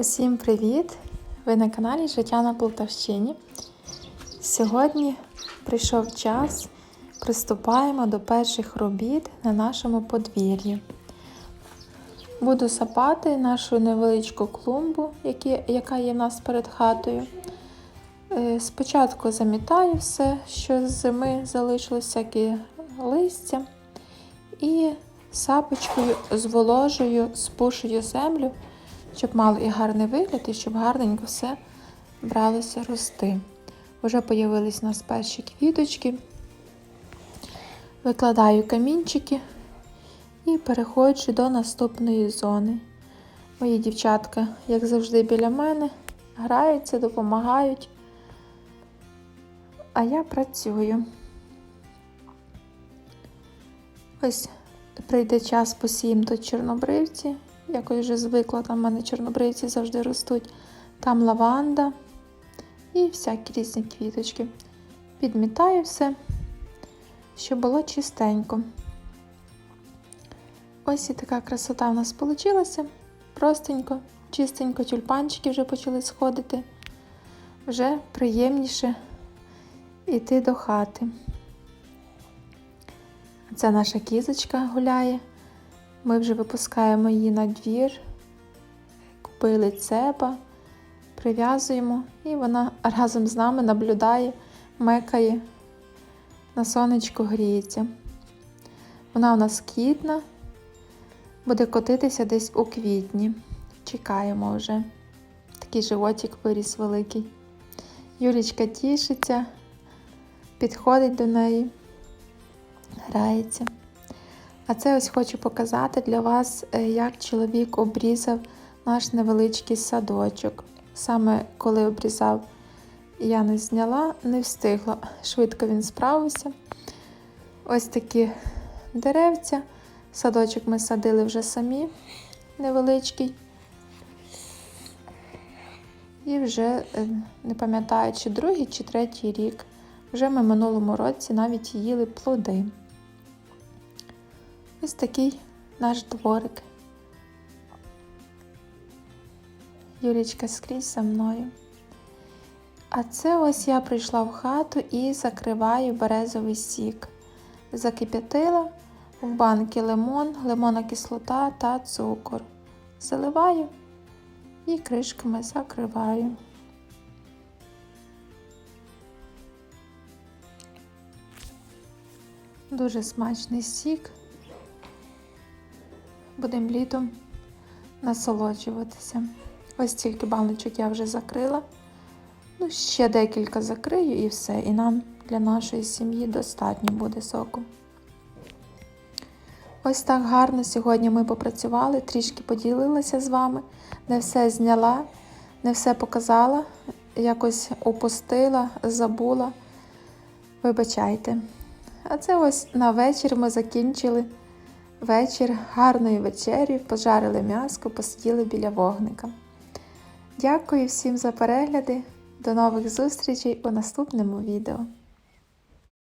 Усім привіт! Ви на каналі Життя на Полтавщині. Сьогодні прийшов час, приступаємо до перших робіт на нашому подвір'ї. Буду сапати нашу невеличку клумбу, яка є в нас перед хатою. Е, Спочатку замітаю все, що з зими залишилось, всякі листя. І сапочкою зволожую, спушую землю, щоб мало і гарний вигляд, і щоб гарненько все бралося рости. Вже появились у нас перші квіточки. Викладаю камінчики і переходжу до наступної зони. Мої дівчатка, як завжди, біля мене, граються, допомагають. А я працюю. Ось прийде час посіємо тут чорнобривці. Якось вже звикла, там в мене чорнобривці завжди ростуть. Там лаванда і всякі різні квіточки. Підмітаю все, щоб було чистенько. Ось і така красота в нас вийшла. Простенько, чистенько, тюльпанчики вже почали сходити. Вже приємніше йти до хати. Це наша кізочка гуляє. Ми вже випускаємо її на двір, купили цепа, прив'язуємо, і вона разом з нами наблюдає, мекає, на сонечку гріється. Вона у нас квітна, буде котитися десь у квітні. Чекаємо вже. Такий животик виріс великий. Юлічка тішиться, підходить до неї грається. А це ось хочу показати для вас, е, як чоловік обрізав наш невеличкий садочок. Саме коли обрізав, я не зняла, не встигла. Швидко він справився. Ось такі деревця. Садочок ми садили вже самі, невеличкий. І вже е, не пам'ятаю, чи другий, чи третій рік. Вже ми минулому році навіть їли плоди. Ось такий наш дворик. Юлічка скрізь за мною. А це ось я прийшла в хату і закриваю березовий сік. Закип'ятила в банки лимон, лимонна кислота та цукор. Заливаю і кришками закриваю. Дуже смачний сік. Будемо літом насолоджуватися. Ось тільки баночок я вже закрила. Ну, ще декілька закрию і все. І нам для нашої сім'ї достатньо буде соку. Ось так гарно сьогодні ми попрацювали, трішки поділилася з вами, не все зняла, не все показала, якось опустила, забула. Вибачайте. А це ось на вечір ми закінчили вечір гарної вечері, пожарили м'яско, посиділи біля вогника. Дякую всім за перегляди. До нових зустрічей у наступному відео.